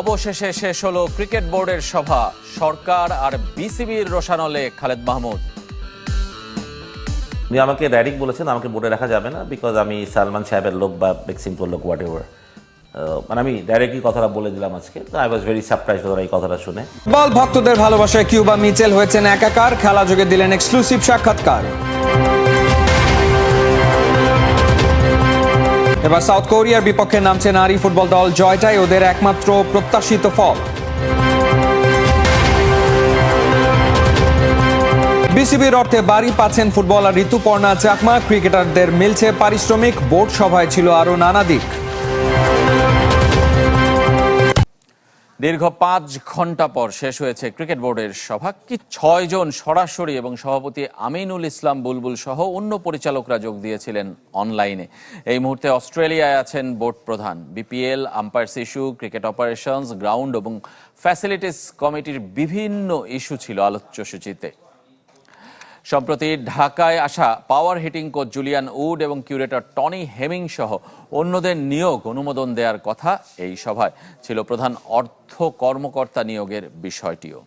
অবশেষে শেষ হলো ক্রিকেট বোর্ডের সভা। সরকার আর বিসিবির রোশানলে খালেদ মাহমুদ। উনি আমাকে ডাইরেক্ট বলেছেন আমাকে বোর্ডে রাখা যাবে না বিকজ আমি সালমান সাহেবের লোক বা বেক্সিমপুর লোক হোয়াট এভার মানে আমি ডাইরেক্টলি কথাটা বলে দিলাম আজকে। তো আই ওয়াজ ভেরি সারপ্রাইজ ওরা এই কথাটা শুনে। বল ভক্তদের ভালোবাসায় কিউবা মিচেল হয়েছেন একাকার খেলা যোগে দিলেন এক্সক্লুসিভ সাক্ষাৎকার। এবার সাউথ কোরিয়ার বিপক্ষে নামছে নারী ফুটবল দল জয়টাই ওদের একমাত্র প্রত্যাশিত ফল। বিসিবির অর্থে বাড়ি পাচ্ছেন ফুটবলার ঋতুপর্ণা চাকমা। ক্রিকেটারদের মিলছে পারিশ্রমিক, বোর্ড সভায় ছিল আরও নানা দিক। দীর্ঘ পাঁচ ঘণ্টা পর শেষ হয়েছে ক্রিকেট বোর্ডের সভা। কি ছয়জন সরাসরি এবং সভাপতি আমিনুল ইসলাম বুলবুল সহ অন্য পরিচালকরা যোগ দিয়েছিলেন অনলাইনে। এই মুহূর্তে অস্ট্রেলিয়ায় আছেন বোর্ড প্রধান। BPL, umpires issue, cricket operations, ground এবং ফ্যাসিলিটিস কমিটির বিভিন্ন ইস্যু ছিল আলোচ্য সূচিতে। সম্প্রতি ঢাকায় আসা power hitting coach Julian Wood এবং কিউরেটর টনি হেমিং সহ অন্যদের নিয়োগ অনুমোদন দেওয়ার কথা এই সভায় ছিল প্রধান অর্থ কর্মকর্তা নিয়োগের বিষয়টিও।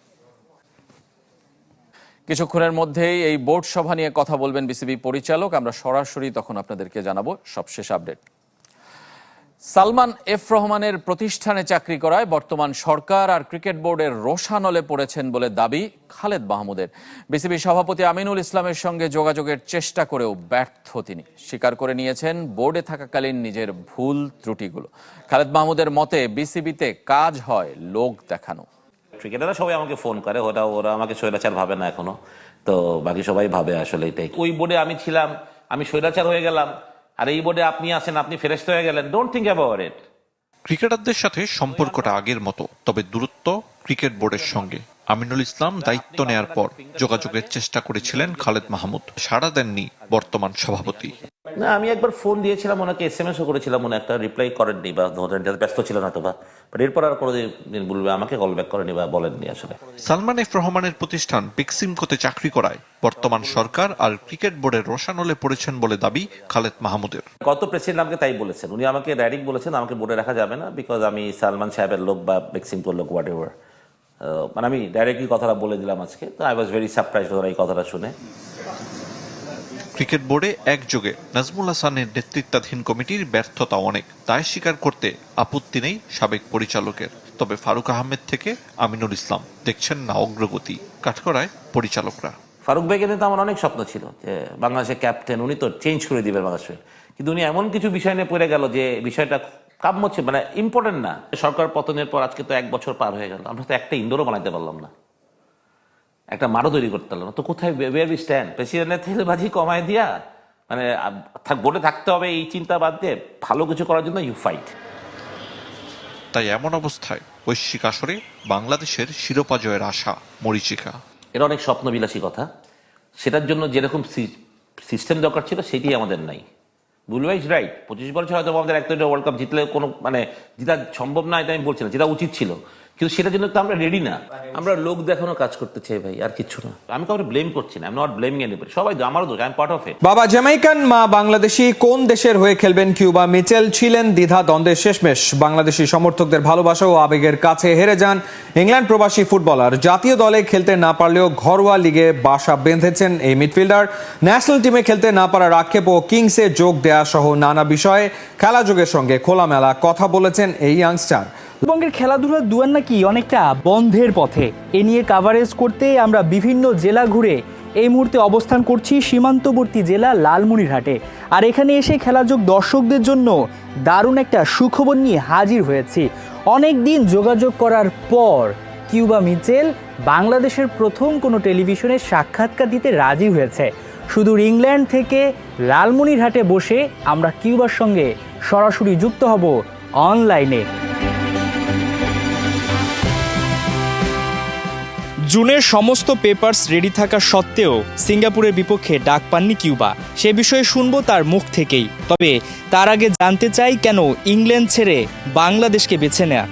কিছুক্ষণের মধ্যেই এই বোর্ড সভা নিয়ে কথা বলবেন বিসিবি পরিচালক। আমরা সরাসরি তখন আপনাদেরকে জানাব সবশেষ আপডেট সালমান এফ রহমানের প্রতিষ্ঠানে চাকরি করায় বর্তমান সরকার আর ক্রিকেট বোর্ডের রোশানলে পড়েছেন বলে দাবি খালেদ মাহমুদের। বিসিবি সভাপতি আমিনুল ইসলামের সঙ্গে যোগাযোগের চেষ্টা করেও ব্যর্থ তিনি। স্বীকার করে নিয়েছেন বোর্ডে থাকাকালীন নিজের ভুল ত্রুটিগুলো। খালেদ মাহমুদের মতে বিসিবিতে কাজ হয় লোক দেখানো। ক্রিকেটাররা সবাই আমাকে ফোন করে ওরা ওরা আমাকে স্বৈরাচার ভাবে না এখনও। তো বাকি সবাই ভাবে আসলে এটাই। ওই বোর্ডে আমি ছিলাম আমি স্বৈরাচার হয়ে গেলাম। আর এই বোর্ডে আপনি আছেন, আপনি ফেরেস্ত হয়ে গেলেন। ডোন্ট থিঙ্ক অ্যাবাউট ইট ক্রিকেটারদের সাথে সম্পর্কটা আগের মতো, তবে দূরত্ব ক্রিকেট বোর্ডের সঙ্গে। আমিনুল ইসলাম দায়িত্ব নেয়ার পর যোগাযোগের চেষ্টা করেছিলেন খালেদ মাহমুদ, সাড়া দেননি বর্তমান সভাপতি। না আমি একবার ফোন দিয়েছিলাম ওনাকে এস এম এসও করেছিলাম উনি একটা রিপ্লাই করেননি বা ধরেন যাতে ব্যস্ত ছিলেন হয়তো বা। বাট এরপর আর কোনো দিন বলবে আমাকে কল ব্যাক করেনি বা বলেননি আসলে। সালমান এফ রহমানের প্রতিষ্ঠান পিক্সিমকোতে চাকরি করায়। বর্তমান সরকার আর ক্রিকেট বোর্ডের রোশানলে পড়েছেন বলে দাবি খালেদ মাহমুদের। গত প্রেসিডেন্ট আমাকে তাই বলেছেন। উনি আমাকে ডাইরেক্ট বলেছেন আমাকে বোর্ডে রাখা যাবে না বিকজ আমি সালমান সাহেবের লোক বা বেক্সিমপুর লোক হোয়াট এভার মানে আমি ডাইরেক্টলি কথাটা বলে দিলাম আজকে। তো আই ওয়াজ ভেরি সারপ্রাইজ ওরা এই কথাটা শুনে। ক্রিকেট বোর্ডে একযোগে নাজমুল হাসানের নেতৃত্বাধীন কমিটির ব্যর্থতা অনেক দায় স্বীকার করতে আপত্তি নেই সাবেক পরিচালকের। তবে ফারুক আহমেদ থেকে আমিনুল ইসলাম, দেখছেন না অগ্রগতি। কাঠকড়ায় পরিচালকরা। ফারুক ভাইকে নিয়ে তো আমার অনেক স্বপ্ন ছিল যে বাংলাদেশের ক্যাপ্টেন, উনি তো চেঞ্জ করে দিবেন বাংলাদেশে কিন্তু উনি এমন কিছু বিষয় নিয়ে পড়ে গেল যে বিষয়টা কাম্য হচ্ছে মানে ইম্পর্টেন্ট না। সরকার পতনের পর আজকে তো এক বছর পার হয়ে গেল, আমরা তো একটা ইন্দোরও বানাইতে পারলাম না। একটা মারও তৈরি করতে পারলাম না। তো কোথায় বেয়ার বি স্ট্যান্ড প্রেসিডেন্টের তেলবাজি কমায় দিয়া মানে বোর্ডে থাকতে হবে এই চিন্তা বাদ দিয়ে ভালো কিছু করার জন্য ইউ ফাইট তাই এমন অবস্থায় বৈশ্বিক আসরে বাংলাদেশের শিরোপা জয়ের আশা মরিচিকা। এটা অনেক স্বপ্নবিলাসী কথা। সেটার জন্য যেরকম সিস্টেম দরকার ছিল সেটি আমাদের নাই। বুলওয়াইজ রাইট পঁচিশ বছর হয়তো আমাদের একটা ওয়ার্ল্ড কাপ জিতলে কোনো মানে জিতা সম্ভব না এটা আমি বলছি না। যেটা উচিত ছিল। কিন্তু সেটার জন্য তো আমরা রেডি না। আমরা লোক দেখানো কাজ করতে চাই ভাই আর কিছু না। আমি কাউকে ব্লেম করছি না আমি নট ব্লেমিং এনিবডি সবাই আমারও দোষ I am part of it বাবা জ্যামাইকান মা বাংলাদেশি কোন দেশের হয়ে খেলবেন কিউবা? মিচেল ছিলেন দ্বিধা দ্বন্দ্বের শেষমেশ। বাংলাদেশি সমর্থকদের ভালোবাসা ও আবেগের কাছে হেরে যান ইংল্যান্ড প্রবাসী ফুটবলার। জাতীয় দলে খেলতে না পারলেও ঘরোয়া লিগে বাসা বেঁধেছেন এই মিডফিল্ডার। ন্যাশনাল টিমে খেলতে না পারার আক্ষেপ ও কিংসে যোগ দেয়া সহ নানা বিষয়ে খেলা যোগের সঙ্গে খোলামেলা কথা বলেছেন এই ইয়াংস্টার। উত্তরবঙ্গের খেলাধুলার দুয়ার নাকি অনেকটা বন্ধের পথে। এ নিয়ে কাভারেজ করতে আমরা বিভিন্ন জেলা ঘুরে এই মুহূর্তে অবস্থান করছি সীমান্তবর্তী জেলা লালমনিরহাটে। আর এখানে এসে খেলাযোগ দর্শকদের জন্য দারুণ একটা সুখবর নিয়ে হাজির হয়েছি। অনেক দিন যোগাযোগ করার পর কিউবা মিচেল বাংলাদেশের প্রথম কোনো টেলিভিশনে সাক্ষাৎকার দিতে রাজি হয়েছে। সুদূর ইংল্যান্ড থেকে লালমনিরহাটে বসে আমরা কিউবার সঙ্গে সরাসরি যুক্ত হব অনলাইনে। জুনের সমস্ত পেপারস রেডি থাকা সত্ত্বেও সিঙ্গাপুরের বিপক্ষে ডাক পাননি কিউবা সে বিষয়ে শুনব তার মুখ থেকেই তবে তার আগে জানতে চাই কেন ইংল্যান্ড ছেড়ে বাংলাদেশকে বেছে নেয়া.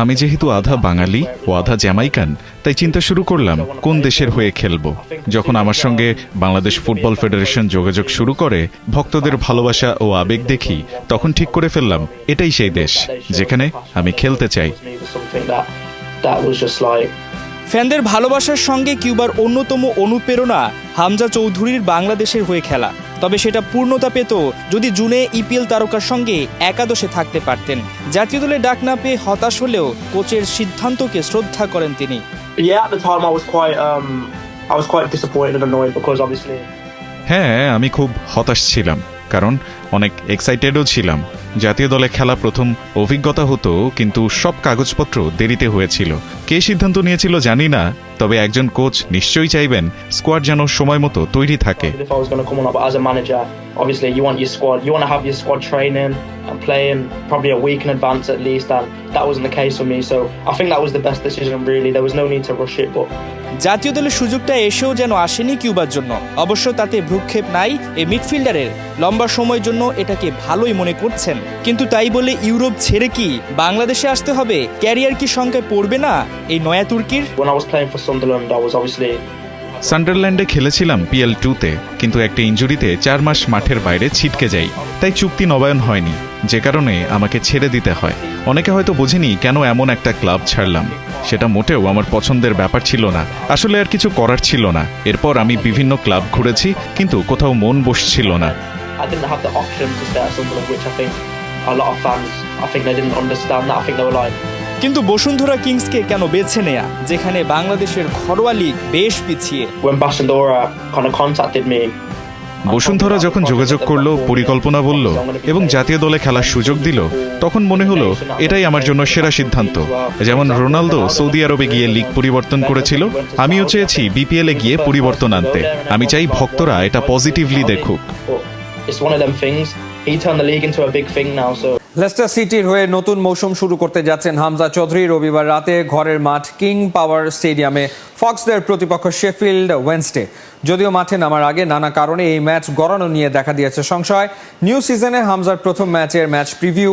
আমি যেহেতু আধা বাঙালি ও আধা জ্যামাইকান, তাই চিন্তা শুরু করলাম কোন দেশের হয়ে খেলব। যখন আমার সঙ্গে বাংলাদেশ ফুটবল ফেডারেশন যোগাযোগ শুরু করে, ভক্তদের ভালোবাসা ও আবেগ দেখি, তখন ঠিক করে ফেললাম, এটাই সেই দেশ, যেখানে আমি খেলতে চাই। ফ্যানদের ভালোবাসার সঙ্গে কিউবার অন্যতম অনুপ্রেরণা হামজা চৌধুরীর বাংলাদেশের হয়ে খেলা। তবে সেটা পূর্ণতা পেত যদি জুনে ইপিএল তারকার সঙ্গে একাদশে থাকতে পারতেন। জাতীয় দলে ডাক না পেয়ে হতাশ হলেও কোচের সিদ্ধান্তকে শ্রদ্ধা করেন তিনি। Yeah at the time I was quite um I was quite disappointed and annoyed because obviously হ্যাঁ আমি খুব হতাশ ছিলাম। কারণ অনেক এক্সাইটেডও ছিলাম। জাতীয় দলে খেলা প্রথম অভিজ্ঞতা হতো, কিন্তু সব কাগজপত্র দেরিতে হয়েছিল। কে সিদ্ধান্ত নিয়েছিল জানি না, তবে একজন কোচ নিশ্চয়ই চাইবেন স্কোয়াড যেন সময় মতো তৈরি থাকে। জাতীয় দলের সুযোগটা এসেও যেন আসেনি কিউবার জন্য। অবশ্য তাতে ভ্রুক্ষেপ নাই এই মিডফিল্ডারের। লম্বা সময়ের জন্য এটাকে ভালোই মনে করছেন। কিন্তু তাই বলে ইউরোপ ছেড়ে কি বাংলাদেশে আসতে হবে? ক্যারিয়ার কি সংখ্যায় পড়বে না এই নয়া তুর্কির? When I was playing for Sunderland I was obviously সান্ডারল্যান্ডে খেলেছিলাম পিএল টুতে কিন্তু একটা ইঞ্জুরিতে চার মাস মাঠের বাইরে ছিটকে যাই। তাই চুক্তি নবায়ন হয়নি। যে কারণে আমাকে ছেড়ে দিতে হয়। অনেকে হয়তো বোঝেনি কেন এমন একটা ক্লাব ছাড়লাম। সেটা মোটেও আমার পছন্দের ব্যাপার ছিল না। আসলে আর কিছু করার ছিল না। এরপর আমি বিভিন্ন ক্লাব ঘুরেছি কিন্তু কোথাও মন বসছিল না। কিন্তু বসুন্ধরা কিংসকে কেন বেছে নেয়া যেখানে বাংলাদেশের ঘরোয়া লিগ বেশ পিছিয়ে? বসুন্ধরা যখন যোগাযোগ করল, পরিকল্পনা বলল এবং জাতীয় দলে খেলার সুযোগ দিল, তখন মনে হলো এটাই আমার জন্য সেরা সিদ্ধান্ত। যেমন রোনালদো সৌদি আরবে গিয়ে লিগ পরিবর্তন করেছিল, আমিও চেয়েছি বিপিএলে গিয়ে পরিবর্তন আনতে। আমি চাই ভক্তরা এটা পজিটিভলি দেখুক। It's one of them things. He turned the league into a big thing now, so Leicester সিটির হয়ে নতুন মৌসুম শুরু করতে যাচ্ছেন হামজা চৌধুরী। রবিবার রাতে ঘরের মাঠ কিং পাওয়ার স্টেডিয়ামে ফক্সদের প্রতিপক্ষ শেফিল্ড ওয়েন্সডে। যদিও মাঠে নামার আগে নানা কারণে এই ম্যাচ গড়ানো নিয়ে দেখা দিয়েছে সংশয়। নিউ সিজনে হামজার প্রথম ম্যাচের match preview.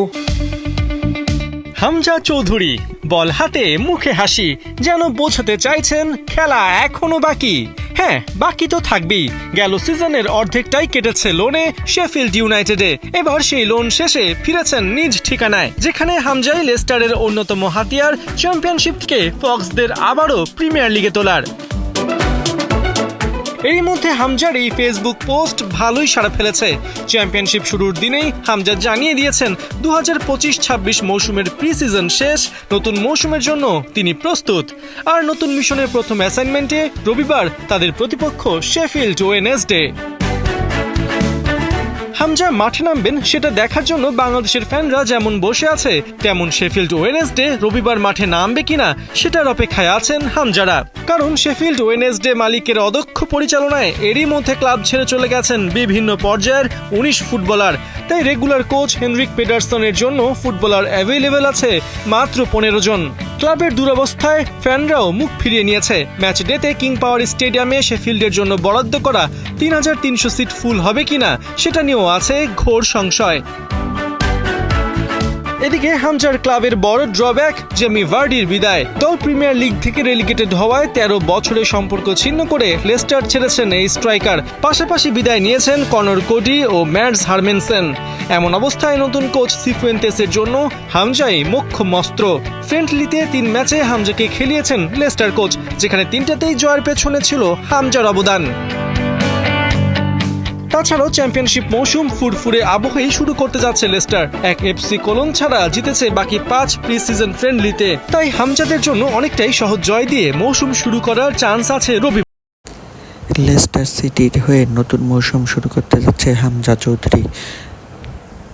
Hamza Chowdhury, ball হাতে, মুখে হাসি, যেন বোঝাতে চাইছেন খেলা এখনও বাকি। হ্যাঁ বাকি তো থাকবেই। গেল সিজনের অর্ধেকটাই কেটেছে লোনে শেফিল্ড ইউনাইটেডে এবার সেই লোন শেষে ফিরেছেন নিজ ঠিকানায়, যেখানে হামজাই লেস্টারের অন্যতম হাতিয়ার চ্যাম্পিয়নশিপকে ফক্সদের আবারও প্রিমিয়ার লিগে তোলার। এরই মধ্যে হামজার এই ফেসবুক পোস্ট ভালোই সাড়া ফেলেছে। চ্যাম্পিয়নশিপ শুরুর দিনেই হামজা জানিয়ে দিয়েছেন দু হাজার পঁচিশ ছাব্বিশ মৌসুমের প্রি সিজন শেষ, নতুন মৌসুমের জন্য তিনি প্রস্তুত। আর নতুন মিশনের প্রথম অ্যাসাইনমেন্টে রবিবার তাদের প্রতিপক্ষ শেফিল্ড ওয়েনেসডে হামজা মাঠে নামবেন, সেটা দেখার জন্য বাংলাদেশের ফ্যানরা যেমন বসে আছে, তেমন শেফিল্ড ওয়েনেসডে রবিবার মাঠে নামবে কিনা, সেটার অপেক্ষায় আছেন হামজারা। কারণ শেফিল্ড ওয়েনেসডে মালিকের অদক্ষ পরিচালনায় এরই মধ্যে ক্লাব ছেড়ে চলে গেছেন বিভিন্ন পর্যায়ের উনিশ ফুটবলার। তাই রেগুলার কোচ হেনরিক পেডারসনের জন্য ফুটবলার অ্যাভেলেবেল আছে মাত্র পনেরো জন। ক্লাবের দুরবস্থায় ফ্যানরাও মুখ ফিরিয়ে নিয়েছে। ম্যাচ ডেতে কিং পাওয়ার স্টেডিয়ামে শেফিল্ডের জন্য বরাদ্দ করা তিন হাজার তিনশো সিট ফুল হবে কিনা, সেটা নিয়েও আছে ঘোর সংশয়। এদিকে হামজার ক্লাবের বড় ড্রব্যাক জেমি ভার্ডির বিদায়। দল প্রিমিয়ার লিগ থেকে রেলিগেটেড হওয়ায় তেরো বছরের সম্পর্ক ছিন্ন করে লেস্টার ছেড়েছেন এই স্ট্রাইকার। পাশাপাশি বিদায় নিয়েছেন কনর কোডি ও ম্যাডস হারমেনসেন। এমন অবস্থায় নতুন কোচ সিফুয়েন্তেসের জন্য হামজাই মোক্ষম অস্ত্র ফ্রেন্ডলিতে তিন ম্যাচে হামজাকে খেলিয়েছেন লেস্টার কোচ, যেখানে তিনটাতেই জয়ের পেছনে ছিল হামজার অবদান। তাছাড়াও চ্যাম্পিয়নশিপ মৌসুম ফুরফুরে আবহেই শুরু করতে যাচ্ছে লেস্টার। এক এফসি কোলন ছাড়া জিতেছে বাকি পাঁচ প্রি সিজন ফ্রেন্ডলিতে তাই হামজাদের জন্য অনেকটাই সহজ জয় দিয়ে মৌসুম শুরু করার চান্স আছে রবি লেস্টার সিটির হয়ে নতুন মৌসুম শুরু করতে যাচ্ছে হামজা চৌধুরী।